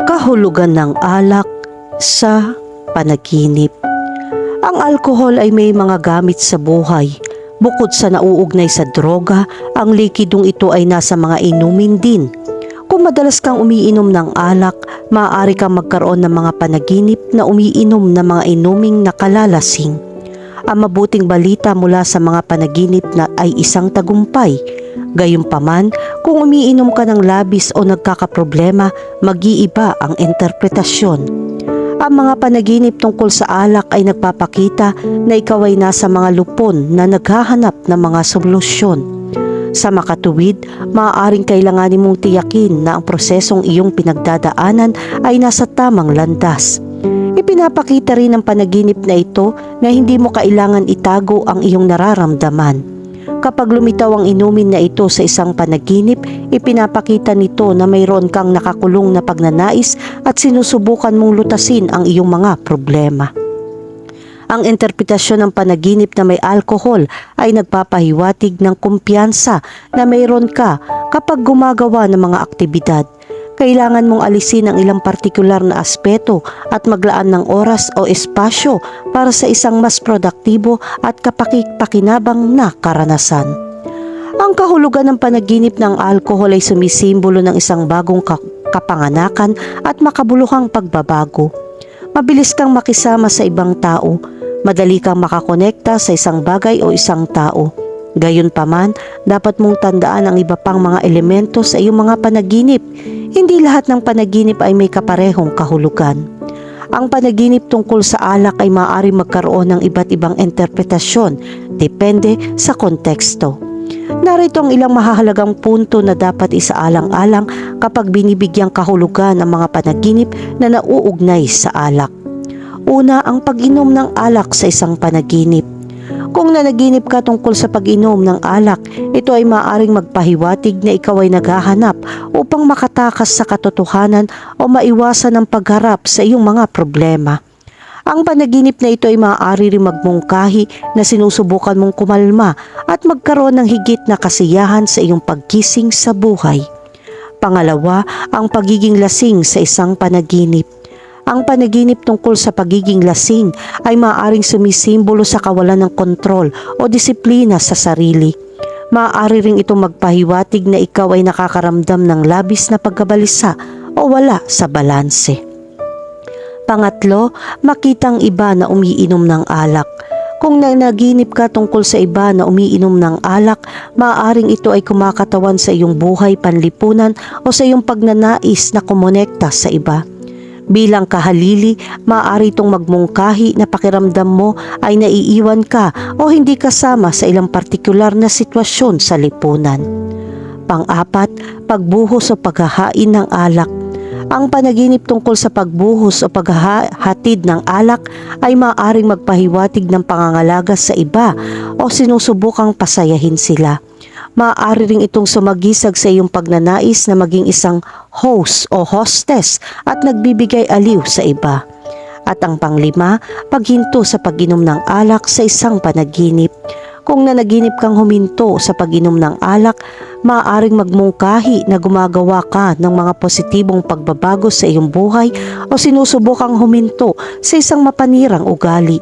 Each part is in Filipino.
kahulugan ng alak sa panaginip. Ang alkohol ay may mga gamit sa buhay. Bukod sa nauugnay sa droga, ang likidong ito ay nasa mga inumin din. Kung madalas kang umiinom ng alak, maaari kang magkaroon ng mga panaginip na umiinom ng mga inuming nakalalasing. Ang mabuting balita mula sa mga panaginip na ay isang tagumpay. Gayunpaman, kung umiinom ka ng labis o nagkakaproblema, mag-iiba ang interpretasyon. Ang mga panaginip tungkol sa alak ay nagpapakita na ikaw ay nasa mga lupon na naghahanap ng mga solusyon. Sa makatuwid, maaaring kailanganin mong tiyakin na ang prosesong iyong pinagdadaanan ay nasa tamang landas. Ipinapakita rin ng panaginip na ito na hindi mo kailangan itago ang iyong nararamdaman. Kapag lumitaw ang inumin na ito sa isang panaginip, ipinapakita nito na mayroon kang nakakulong na pagnanais at sinusubukan mong lutasin ang iyong mga problema. Ang interpretasyon ng panaginip na may alkohol ay nagpapahiwatig ng kumpiyansa na mayroon ka kapag gumagawa ng mga aktibidad. Kailangan mong alisin ang ilang partikular na aspeto at maglaan ng oras o espasyo para sa isang mas produktibo at kapakik-pakinabang na karanasan. Ang kahulugan ng panaginip ng alkohol ay sumisimbolo ng isang bagong ka- kapanganakan at makabuluhang pagbabago. Mabilis kang makisama sa ibang tao, madali kang makakonekta sa isang bagay o isang tao. Gayunpaman, dapat mong tandaan ang iba pang mga elemento sa iyong mga panaginip. Hindi lahat ng panaginip ay may kaparehong kahulugan. Ang panaginip tungkol sa alak ay maaari magkaroon ng iba't ibang interpretasyon, depende sa konteksto. Narito ang ilang mahahalagang punto na dapat isaalang-alang kapag binibigyang kahulugan ang mga panaginip na nauugnay sa alak. Una, ang pag-inom ng alak sa isang panaginip. Kung nanaginip ka tungkol sa pag-inom ng alak, ito ay maaaring magpahiwatig na ikaw ay naghahanap upang makatakas sa katotohanan o maiwasan ang pagharap sa iyong mga problema. Ang panaginip na ito ay maaari rin magmungkahi na sinusubukan mong kumalma at magkaroon ng higit na kasiyahan sa iyong pagkising sa buhay. Pangalawa, ang pagiging lasing sa isang panaginip. Ang panaginip tungkol sa pagiging lasing ay maaaring sumisimbolo sa kawalan ng kontrol o disiplina sa sarili. Maaari ring itong magpahiwatig na ikaw ay nakakaramdam ng labis na pagkabalisa o wala sa balanse. Pangatlo, makitang iba na umiinom ng alak. Kung nanaginip ka tungkol sa iba na umiinom ng alak, maaaring ito ay kumakatawan sa iyong buhay panlipunan o sa iyong pagnanais na kumonekta sa iba. Bilang kahalili, maaari itong magmungkahi na pakiramdam mo ay naiiwan ka o hindi kasama sa ilang partikular na sitwasyon sa lipunan. Pang-apat, pagbuhos o paghahain ng alak. Ang panaginip tungkol sa pagbuhos o paghahatid ng alak ay maaaring magpahiwatig ng pangangalaga sa iba o sinusubukang pasayahin sila. Maaari ring itong sumagisag sa iyong pagnanais na maging isang host o hostess at nagbibigay aliw sa iba. At ang panglima, paghinto sa pag-inom ng alak sa isang panaginip. Kung nanaginip kang huminto sa pag-inom ng alak, maaaring magmungkahi na gumagawa ka ng mga positibong pagbabago sa iyong buhay o sinusubukang huminto sa isang mapanirang ugali.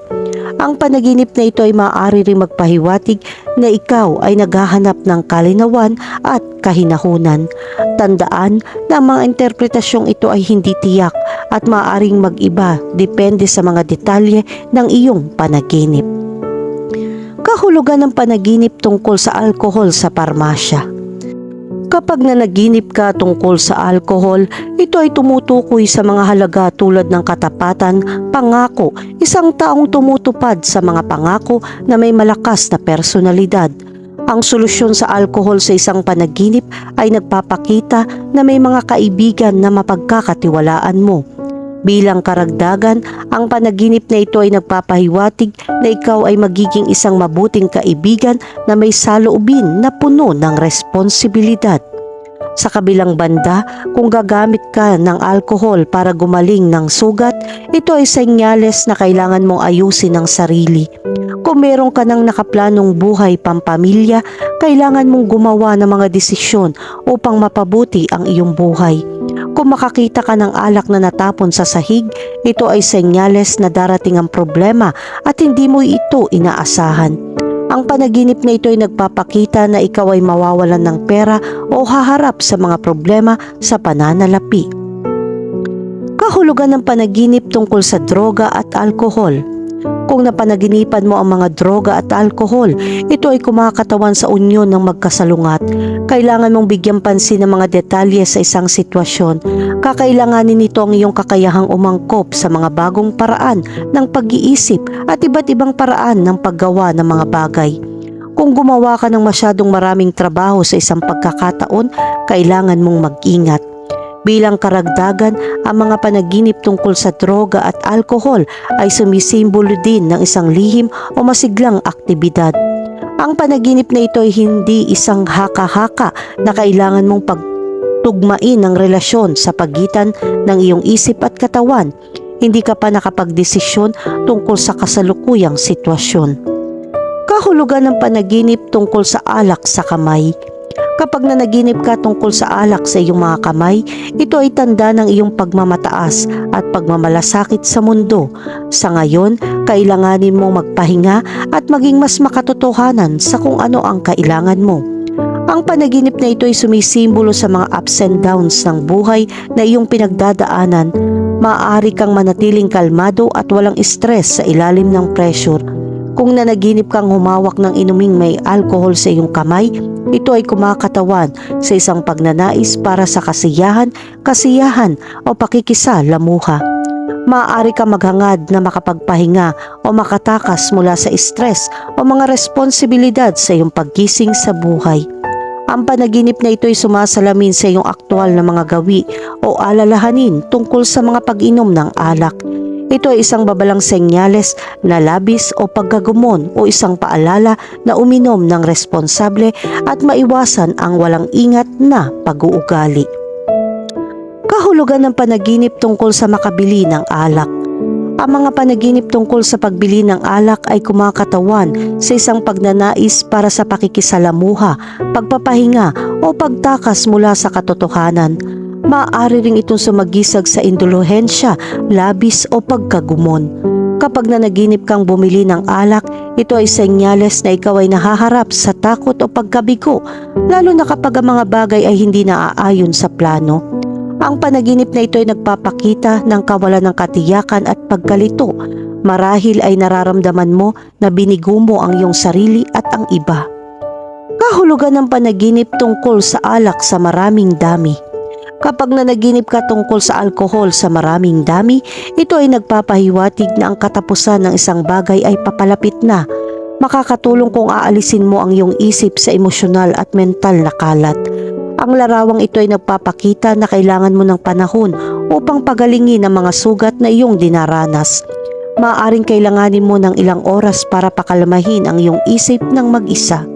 Ang panaginip na ito ay maaari ring magpahiwatig na ikaw ay naghahanap ng kalinawan at kahinahunan. Tandaan na ang mga interpretasyong ito ay hindi tiyak at maaaring mag-iba depende sa mga detalye ng iyong panaginip. Kahulugan ng panaginip tungkol sa alkohol sa parmasya. Kapag nanaginip ka tungkol sa alkohol, ito ay tumutukoy sa mga halaga tulad ng katapatan, pangako, isang taong tumutupad sa mga pangako na may malakas na personalidad. Ang solusyon sa alkohol sa isang panaginip ay nagpapakita na may mga kaibigan na mapagkakatiwalaan mo. Bilang karagdagan, ang panaginip na ito ay nagpapahiwatig na ikaw ay magiging isang mabuting kaibigan na may saloobin na puno ng responsibilidad. Sa kabilang banda, kung gagamit ka ng alkohol para gumaling ng sugat, ito ay senyales na kailangan mong ayusin ang sarili. Kung meron ka ng nakaplanong buhay pampamilya, kailangan mong gumawa ng mga desisyon upang mapabuti ang iyong buhay. Kung makakita ka ng alak na natapon sa sahig, ito ay senyales na darating ang problema at hindi mo ito inaasahan. Ang panaginip na ito ay nagpapakita na ikaw ay mawawalan ng pera o haharap sa mga problema sa pananalapi. Kahulugan ng panaginip tungkol sa droga at alkohol. Kung napanaginipan mo ang mga droga at alkohol, ito ay kumakatawan sa unyon ng magkasalungat. Kailangan mong bigyan pansin ng mga detalye sa isang sitwasyon. Kakailanganin nito ang iyong kakayahang umangkop sa mga bagong paraan ng pag-iisip at iba't ibang paraan ng paggawa ng mga bagay. Kung gumawa ka ng masyadong maraming trabaho sa isang pagkakataon, kailangan mong mag-ingat. Bilang karagdagan, ang mga panaginip tungkol sa droga at alkohol ay sumisimbolo din ng isang lihim o masiglang aktibidad. Ang panaginip na ito ay hindi isang haka-haka na kailangan mong pagtugmain ng relasyon sa pagitan ng iyong isip at katawan. Hindi ka pa nakapagdesisyon tungkol sa kasalukuyang sitwasyon. Kahulugan ng panaginip tungkol sa alak sa kamay. Kapag nanaginip ka tungkol sa alak sa iyong mga kamay, ito ay tanda ng iyong pagmamataas at pagmamalasakit sa mundo. Sa ngayon, kailanganin mong magpahinga at maging mas makatotohanan sa kung ano ang kailangan mo. Ang panaginip na ito ay sumisimbolo sa mga ups and downs ng buhay na iyong pinagdadaanan. Maaari kang manatiling kalmado at walang stress sa ilalim ng pressure. Kung nanaginip kang humawak ng inuming may alcohol sa iyong kamay, ito ay kumakatawan sa isang pagnanais para sa kasiyahan, kasiyahan o pakikisalamuha. Maaari ka maghangad na makapagpahinga o makatakas mula sa stress o mga responsibilidad sa iyong paggising sa buhay. Ang panaginip na ito ay sumasalamin sa iyong aktwal na mga gawi o alalahanin tungkol sa mga pag-inom ng alak. Ito ay isang babalang senyales na labis o paggagumon o isang paalala na uminom ng responsable at maiwasan ang walang ingat na pag-uugali. Kahulugan ng panaginip tungkol sa makabili ng alak. Ang mga panaginip tungkol sa pagbili ng alak ay kumakatawan sa isang pagnanais para sa pakikisalamuha, pagpapahinga o pagtakas mula sa katotohanan. Maaari ring itong sumagisag sa indulhensya, labis o pagkagumon. Kapag nanaginip kang bumili ng alak, ito ay senyales na ikaw ay nahaharap sa takot o pagkabigo, lalo na kapag ang mga bagay ay hindi naaayon sa plano. Ang panaginip na ito ay nagpapakita ng kawalan ng katiyakan at pagkalito. Marahil ay nararamdaman mo na binigo mo ang iyong sarili at ang iba. Kahulugan ng panaginip tungkol sa alak sa maraming dami. Kapag nanaginip ka tungkol sa alkohol sa maraming dami, ito ay nagpapahiwatig na ang katapusan ng isang bagay ay papalapit na. Makakatulong kung aalisin mo ang iyong isip sa emosyonal at mental na kalat. Ang larawang ito ay nagpapakita na kailangan mo ng panahon upang pagalingin ang mga sugat na iyong dinaranas. Maaring kailanganin mo ng ilang oras para pakalmahin ang iyong isip ng mag-isa.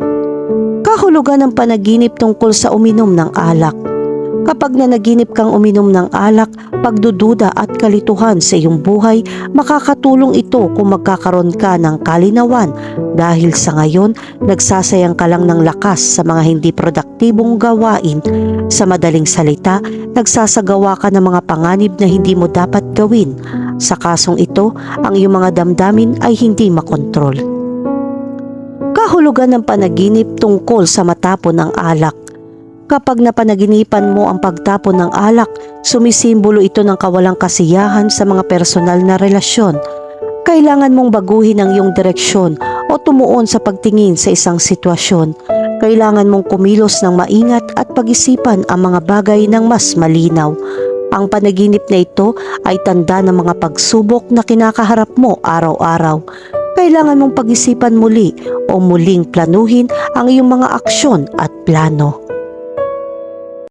Kahulugan ng panaginip tungkol sa uminom ng alak. Kapag nanaginip kang uminom ng alak, pagdududa at kalituhan sa iyong buhay, makakatulong ito kung magkakaroon ka ng kalinawan dahil sa ngayon, nagsasayang ka lang ng lakas sa mga hindi produktibong gawain. Sa madaling salita, nagsasagawa ka ng mga panganib na hindi mo dapat gawin. Sa kasong ito, ang iyong mga damdamin ay hindi makontrol. Kahulugan ng panaginip tungkol sa matapon ng alak. Kapag napanaginipan mo ang pagtapon ng alak, sumisimbolo ito ng kawalang kasiyahan sa mga personal na relasyon. Kailangan mong baguhin ang iyong direksyon o tumuon sa pagtingin sa isang sitwasyon. Kailangan mong kumilos ng maingat at pag-isipan ang mga bagay ng mas malinaw. Ang panaginip na ito ay tanda ng mga pagsubok na kinakaharap mo araw-araw. Kailangan mong pag-isipan muli o muling planuhin ang iyong mga aksyon at plano.